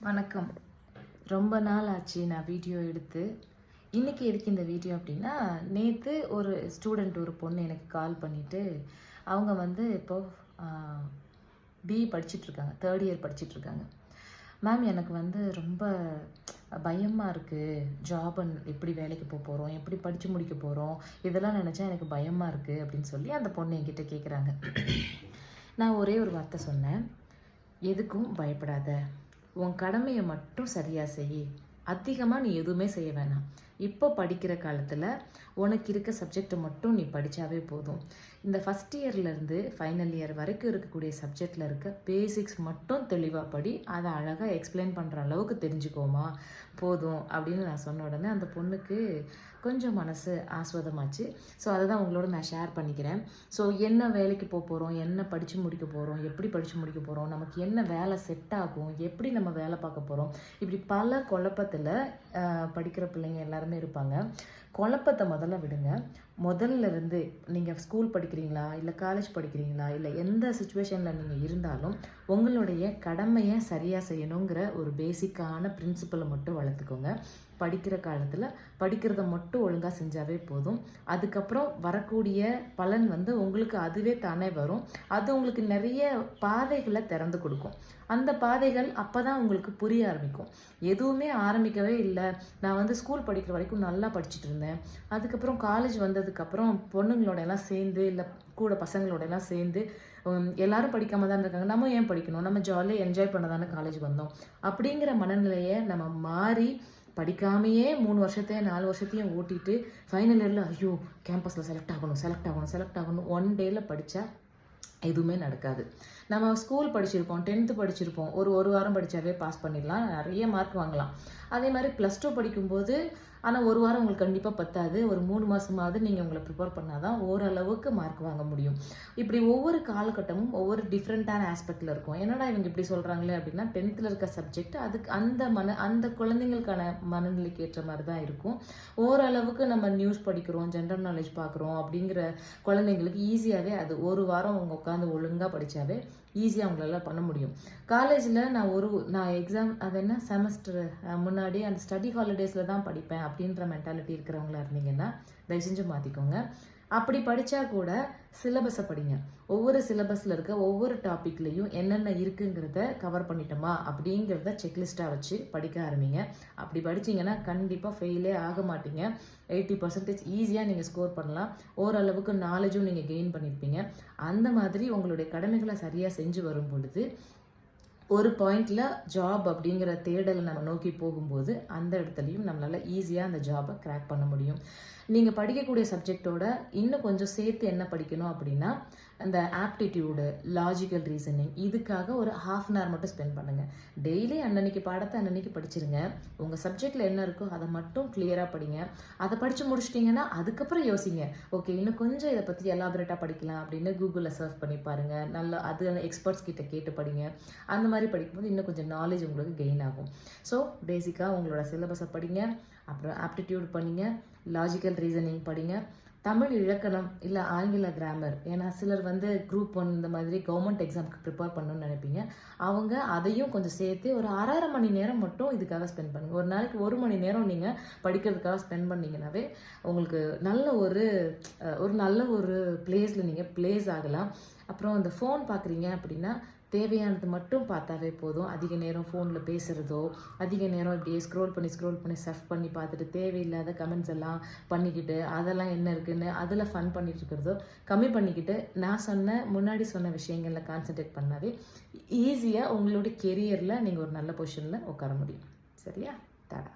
வணக்கம். ரொம்ப நாள் ஆச்சு நான் வீடியோ எடுத்து. இன்றைக்கி எதுக்கு இந்த வீடியோ அப்படின்னா நேற்று ஒரு ஸ்டூடெண்ட் ஒரு பொண்ணு எனக்கு கால் பண்ணிவிட்டு அவங்க வந்து இப்போ பிஇ படிச்சுட்ருக்காங்க தேர்ட் இயர் படிச்சுட்ருக்காங்க மேம் எனக்கு வந்து ரொம்ப பயமாக இருக்குது ஜாப் எப்படி வேலைக்கு போக போகிறோம் எப்படி படித்து முடிக்க போகிறோம் இதெல்லாம் நினச்சா எனக்கு பயமாக இருக்குது அப்படின்னு சொல்லி அந்த பொண்ணு என்கிட்ட கேட்குறாங்க நான் ஒரே ஒரு வார்த்தை சொன்னேன். எதுக்கும் பயப்படாத. உன் கடமையை மட்டும் சரியாக செய். அதிகமாக நீ எதுவுமே செய்ய வேணாம். இப்போ படிக்கிற காலத்தில் உனக்கு இருக்க சப்ஜெக்டை மட்டும் நீ படித்தாவே போதும். இந்த ஃபஸ்ட் இயர்லேருந்து ஃபைனல் இயர் வரைக்கும் இருக்கக்கூடிய சப்ஜெக்டில் இருக்க பேசிக்ஸ் மட்டும் தெளிவாக படி அதை அழகாக எக்ஸ்பிளைன் பண்ணுற அளவுக்கு தெரிஞ்சுக்கோமா. போதும் அப்படின்னு நான் சொன்ன உடனே அந்த பொண்ணுக்கு கொஞ்சம் மனசு ஆஸ்வாதமாச்சு. ஸோ அதை தான் உங்களோட நான் ஷேர் பண்ணிக்கிறேன். ஸோ என்ன வேலைக்கு போக போகிறோம் என்ன படித்து முடிக்க போகிறோம் எப்படி படித்து முடிக்க போகிறோம் நமக்கு என்ன வேலை செட் ஆகும்? எப்படி நம்ம வேலை பார்க்க போகிறோம் இப்படி பல குழப்பத்தில் படிக்கிற பிள்ளைங்க எல்லாருமே இருப்பாங்க. குழப்பத்தை முதல்ல விடுங்க. முதல்ல இருந்து நீங்கள் ஸ்கூல் படிக்கிறீங்களா? இல்லை காலேஜ் படிக்கிறீங்களா? இல்லை எந்த சுச்சுவேஷனில் நீங்கள் இருந்தாலும் உங்களுடைய கடமையை சரியாக செய்யணுங்கிற ஒரு பேசிக்கான பிரின்சிபலை மட்டும் வளர்த்துக்கோங்க. படிக்கிற காலத்தில் படிக்கிறத மட்டும் ஒழுங்காக செஞ்சாவே போதும். அதுக்கப்புறம் வரக்கூடிய பலன் வந்து உங்களுக்கு அதுவே தானே வரும். அது உங்களுக்கு நிறைய பாதைகளை திறந்து கொடுக்கும். அந்த பாதைகள் அப்போ தான் உங்களுக்கு புரிய ஆரம்பிக்கும். எதுவுமே ஆரம்பிக்கவே இல்லை. நான் வந்து ஸ்கூல் படிக்கிற வரைக்கும் நல்லா படிச்சுட்டு இருந்தேன். அதுக்கப்புறம் காலேஜ் வந்ததுக்கப்புறம் பொண்ணுங்களோட எல்லாம் சேர்ந்து இல்லை கூட பசங்களோட எல்லாம் சேர்ந்து எல்லாரும் படிக்காம தான் இருக்காங்க. நம்ம ஏன் படிக்கணும்? நம்ம ஜாலியாக என்ஜாய் பண்ண தானே காலேஜ் வந்தோம். அப்படிங்கிற மனநிலையை நம்ம மாறி படிக்காமையே மூணு வருஷத்தையும் நாலு வருஷத்தையும் ஓட்டிட்டு ஃபைனல் இயரில் ஐயோ கேம்பஸில் செலக்ட் ஆகணும் செலக்ட் ஆகணும் செலக்ட் ஆகணும். ஒன் டேயில் படித்தா எதுவுமே நடக்காது. நம்ம ஸ்கூல் படிச்சிருப்போம் டென்த்து படிச்சிருப்போம். ஒரு ஒரு வாரம் படித்தாவே பாஸ் பண்ணிடலாம். நிறைய மார்க் வாங்கலாம். அதே மாதிரி ப்ளஸ் டூ படிக்கும்போது ஆனால் ஒரு வாரம் உங்களுக்கு கண்டிப்பாக பத்தாது. ஒரு மூணு மாதமாவது நீங்கள் உங்களை ப்ரிப்பேர் பண்ணால் தான் ஓரளவுக்கு மார்க் வாங்க முடியும். இப்படி ஒவ்வொரு காலகட்டமும் ஒவ்வொரு டிஃப்ரெண்ட்டான ஆஸ்பெக்டில் இருக்கும். என்னடா இவங்க இப்படி சொல்கிறாங்களே அப்படின்னா டென்த்தில் இருக்க சப்ஜெக்ட் அதுக்கு அந்த மன அந்த குழந்தைங்களுக்கான மனநிலைக்கு ஏற்ற மாதிரி தான் இருக்கும். ஓரளவுக்கு நம்ம நியூஸ் படிக்கிறோம் ஜென்ரல் நாலேஜ் பார்க்குறோம் அப்படிங்கிற குழந்தைங்களுக்கு ஈஸியாகவே அது ஒரு வாரம் அவங்க உட்காந்து ஒழுங்காக படித்தாவே ஈஸியாக அவங்களால பண்ண முடியும். காலேஜில் நான் ஒரு நான் எக்ஸாம் அது என்ன? செமஸ்டர் முன்னாடி அந்த ஸ்டடி ஹாலிடேஸில் தான் படிப்பேன் அப்படின்ற மென்டாலிட்டி இருக்கிறவங்களா இருந்தீங்கன்னா தயவு செஞ்சு மாற்றிக்கோங்க அப்படி படித்தா கூட சிலபஸை படிங்க. ஒவ்வொரு சிலபஸில் இருக்க ஒவ்வொரு டாப்பிக்லேயும் என்னென்ன இருக்குங்கிறத கவர் பண்ணிட்டோமா அப்படிங்கிறத செக்லிஸ்ட்டாக வச்சு படிக்க ஆரம்பிங்க. அப்படி படிச்சிங்கன்னா கண்டிப்பாக ஃபெயிலே ஆக மாட்டீங்க. எயிட்டி பர்சன்டேஜ் ஈஸியாக நீங்கள் ஸ்கோர் பண்ணலாம். ஓரளவுக்கு நாலேஜும் நீங்கள் கெயின் பண்ணியிருப்பீங்க அந்த மாதிரி உங்களுடைய கடமைகளை சரியாக செஞ்சு வரும் பொழுது ஒரு பாயிண்டில் ஜாப் அப்படிங்கிற தேடலை நம்ம நோக்கி போகும்போது அந்த இடத்துலையும் நம்மளால் ஈஸியாக அந்த ஜாபை கிராக் பண்ண முடியும். நீங்கள் படிக்கக்கூடிய சப்ஜெக்டோட இன்னும் கொஞ்சம் சேர்த்து என்ன படிக்கணும் அப்படின்னா அந்த ஆப்டிடியூடு லாஜிக்கல் ரீசனிங் இதுக்காக ஒரு ஹாஃப் அன் ஹவர் மட்டும் ஸ்பெண்ட் பண்ணுங்கள் டெய்லி அன்னன்னைக்கு பாடத்தை அன்னன்னைக்கு படிச்சிருங்க. உங்கள் சப்ஜெக்டில் என்ன இருக்கோ அதை மட்டும் கிளியராக படிங்க. அதை படித்து முடிச்சிட்டிங்கன்னா அதுக்கப்புறம் யோசிங்க. ஓகே இன்னும் கொஞ்சம் இதை பற்றி எலாபரேட்டாக படிக்கலாம் அப்படின்னு கூகுளில் சர்ச் பண்ணி பாருங்கள் நல்லா அது எக்ஸ்பர்ட்ஸ் கிட்ட கேட்டு படிங்க. அந்த மாதிரி படிக்கும்போது இன்னும் கொஞ்சம் நாலேஜ் உங்களுக்கு கெயின் ஆகும். ஸோ பேசிக்காக உங்களோட சிலபஸை படிங்க. அப்புறம் ஆப்டிடியூட் பண்ணிங்க. லாஜிக்கல் ரீசனிங் படிங்க. தமிழ் இலக்கணம் இல்லை ஆங்கில கிராமர் ஏன்னா சிலர் வந்து குரூப் ஒன் இந்த மாதிரி கவர்மெண்ட் எக்ஸாமுக்கு ப்ரிப்பேர் பண்ணணும்னு நினைப்பீங்க. அவங்க அதையும் கொஞ்சம் சேர்த்து ஒரு அரை மணி நேரம் மட்டும் இதுக்காக ஸ்பெண்ட் பண்ணுங்கள் ஒரு நாளைக்கு ஒரு மணி நேரம் நீங்கள் படிக்கிறதுக்காக ஸ்பெண்ட் பண்ணிங்கனாவே உங்களுக்கு நல்ல ஒரு ஒரு நல்ல ஒரு பிளேஸில் நீங்கள் பிளேஸ் ஆகலாம். அப்புறம் அந்த ஃபோன் பார்க்குறீங்க அப்படின்னா தேவையானது மட்டும் பார்த்தாவே போதும். அதிக நேரம் ஃபோனில் பேசுகிறதோ அதிக நேரம் இப்படியே ஸ்க்ரோல் பண்ணி ஸ்க்ரோல் பண்ணி சர்ஃப் பண்ணி பார்த்துட்டு தேவையில்லாத கமெண்ட்ஸ் எல்லாம் பண்ணிக்கிட்டு அதெல்லாம் என்ன இருக்குன்னு அதில் ஃபன் பண்ணிட்டு இருக்கிறதோ கம்மி பண்ணிக்கிட்டு நான் சொன்ன முன்னாடி சொன்ன விஷயங்களில் கான்சென்ட்ரேட் பண்ணாவே ஈஸியாக உங்களுடைய கெரியரில் நீங்கள் ஒரு நல்ல பொசிஷனில் உட்கார முடியும். சரியா? தடா